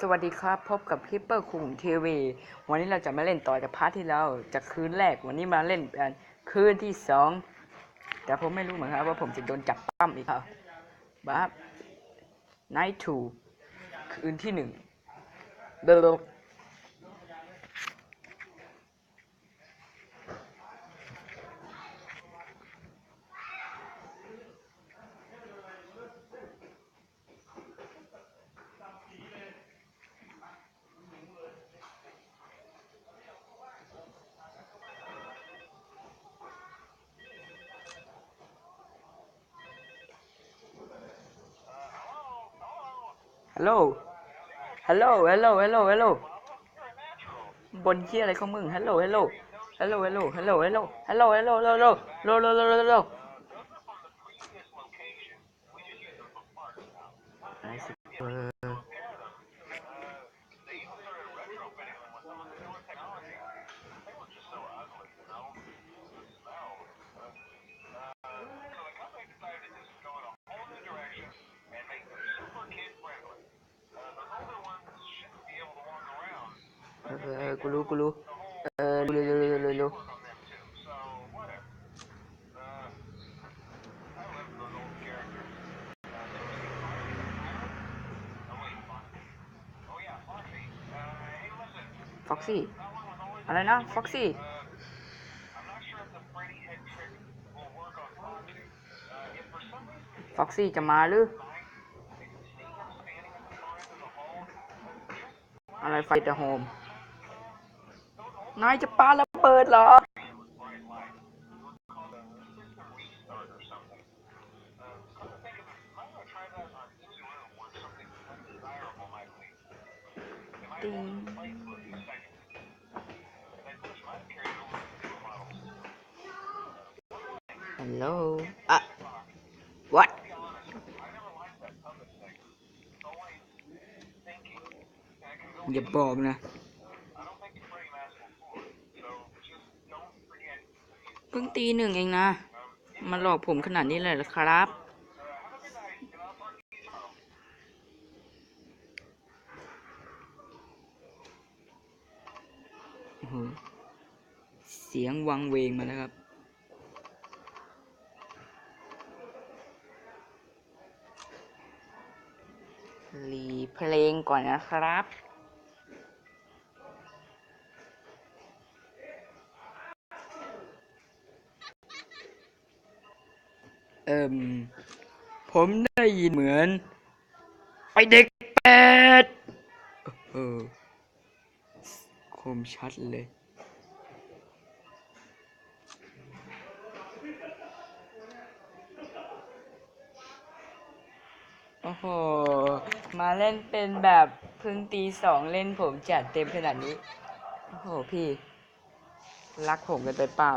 สวัสดีครับ พบกับคลิปเปอร์คุงทีวีวันนี้เราจะมาเล่นต่อจากพาร์ทที่แล้วจากคืนแรกวันนี้มาเล่นเป็นคืนที่สองแต่ผมไม่รู้เหมือนกันว่าผมจะโดนจับปั้มอีกครับบัฟ night two คืนที่หนึ่งเดิน ฮัลโหล ฮัลโหล ฮัลโหล ฮัลโหล ฮัลโหล บนเชี่ยอะไรของมึง ฮัลโหล ฮัลโหล ฮัลโหล ฮัลโหล ฮัลโหล ฮัลโหล ฮัลโหล ฮัลโหล ฮัลโหล ฮัลโหล ฮัลโหล ฮัลโหล กูรู้กูรู้เออเร็วเร็วเร็วเร็วเร็วฟ็อกซี่อะไรนะฟ็อกซี่ฟ็อกซี่จะมาหรืออะไรไฟแต่โฮม นายจะปาระเบิดเหรอ ติงฮัลโหลอะ what อย่าบอกนะ พิ่งตีหนึ่งเองนะ มาหลอกผมขนาดนี้เลยหรอครับ เสียงวังเวงมาแล้วครับรีเพลงก่อนนะครับ เอิมผมได้ยินเหมือน ไปเด็กแปดเออคมชัดเลย โอ้โห มาเล่นเป็นแบบพึ่งตีสองเล่นผมจัดเต็มขนาดนี้ โอ้โห พี่ รักผมกันไปเปล่า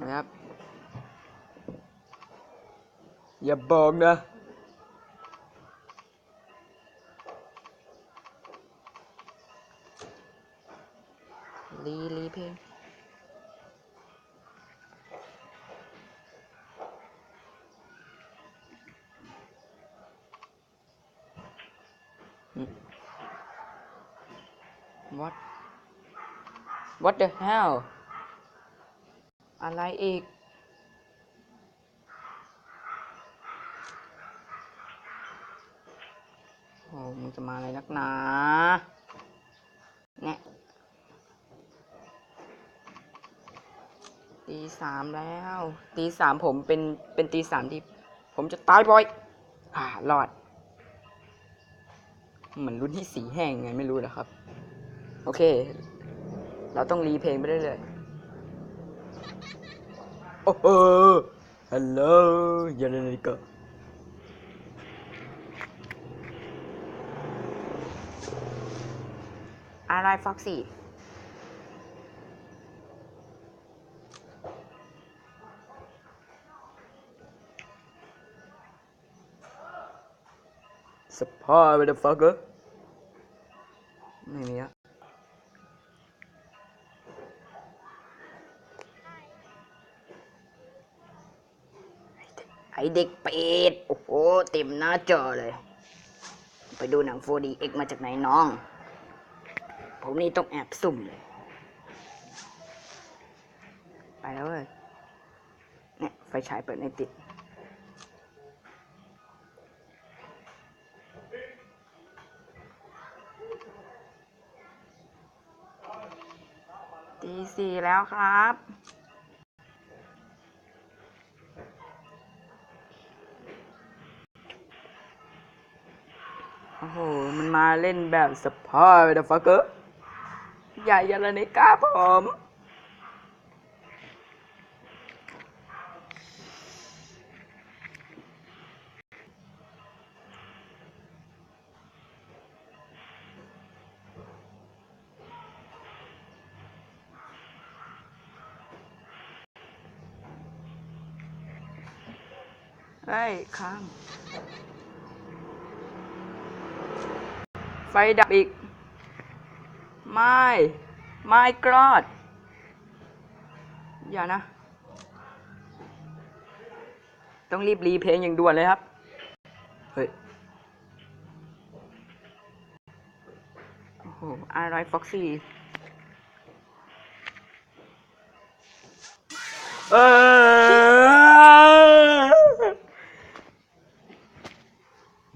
นะครับ Dạ bồn nữa Lý lý phim ừ. What? What the hell? I like it. โอ้มึงจะมาอะไรนักหนาเนี่ยตีสามแล้ว ตีสามผมเป็นเป็นตีสามที่ ผมจะตายบ่อยอ่ารอด เหมือนรุ่นที่สีแห้งไงไม่รู้นะครับ โอเค เราต้องรีเพลงไปเรื่อยโอ้โหฮัลโหลยานาฬิกา อะไรฟ็อกซี่สปายไปเดฟักเกอร์ไม่มีอะไอเด็กเป็ด โอ้โห เต็มหน้าจอเลย ไปดูหนัง 4DX มาจากไหนน้อง ผมนี่ต้องแอบสุ่มเลย ไปแล้วเว้ยเนี่ยไฟฉายเปิดไม่ติด ตีสี่แล้วครับโอ้โห มันมาเล่นแบบสปอยเดอะฟักเกอร์ ใหญ่ยันลนิก้าผมเฮ้ยค้างไฟดับอีก ไม่ไม่กรอดอย่านะ ต้องรีบรีเพลงอย่างด่วนเลยครับ เฮ้ย โอ้โหอะไรฟ็อกซี่เออ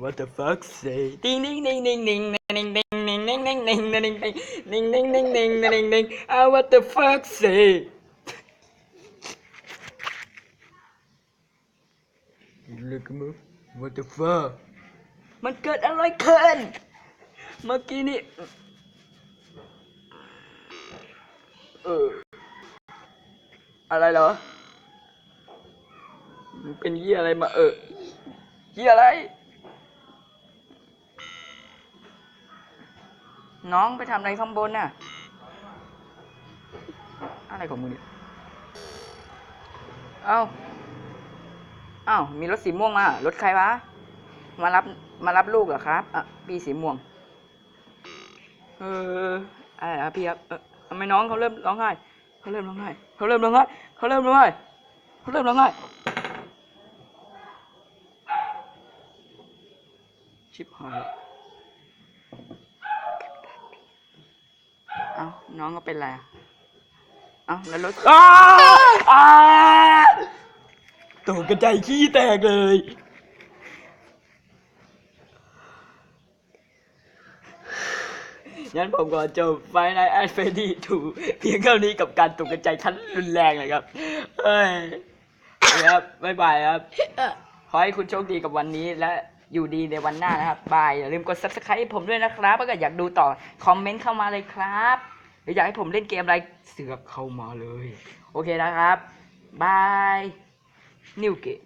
What the fuck say ติงดิงดิงดิงดิงดิงดิง ดิงดิงดิงดิงดิงดิงดิงดิงดิงดิงดิงดิงอ่า What the fuck say Look at me What the fuck มันเกิดอะไรขึ้นเมื่อกี้นี่เอออะไรเหรอ เป็นยี่อะไรมาเออยี่อะไร น้องไปทำอะไรข้างบนน่ะ อะไรของมึงเนี่ย เอ้า เอ้า มีรถสีม่วงมา รถใครวะ มารับ มารับลูกเหรอครับ อะ พี่สีม่วง เอออะไรอะพี่ครับเออทำไมน้องเขาเริ่มร้องไห้เขาเริ่มร้องไห้เขาเริ่มร้องไห้เขาเริ่มร้องไห้เขาเริ่มร้องไห้ชิบหายแล้ว เอ้าน้องก็เป็นไรอะเอ้าแล้วรถอ้าอ้าตกกระจายขี้แตกเลย งั้นผมก็จบไฟในแอดเฟดี้ถูเพียงเท่านี้กับการตกกระจายขั้นรุนแรงเลยครับเอ้ยครับบ๊ายบายครับ ขอให้คุณโชคดีกับวันนี้และ อยู่ดีในวันหน้านะครับบายอย่าลืมกด subscribe ให้ผมด้วยนะครับถ้าเกิดอยากดูต่อคอมเมนต์เข้ามาเลยครับหรืออยากให้ผมเล่นเกมอะไรเสือกเข้ามาเลย โอเคนะครับบายนิวเกม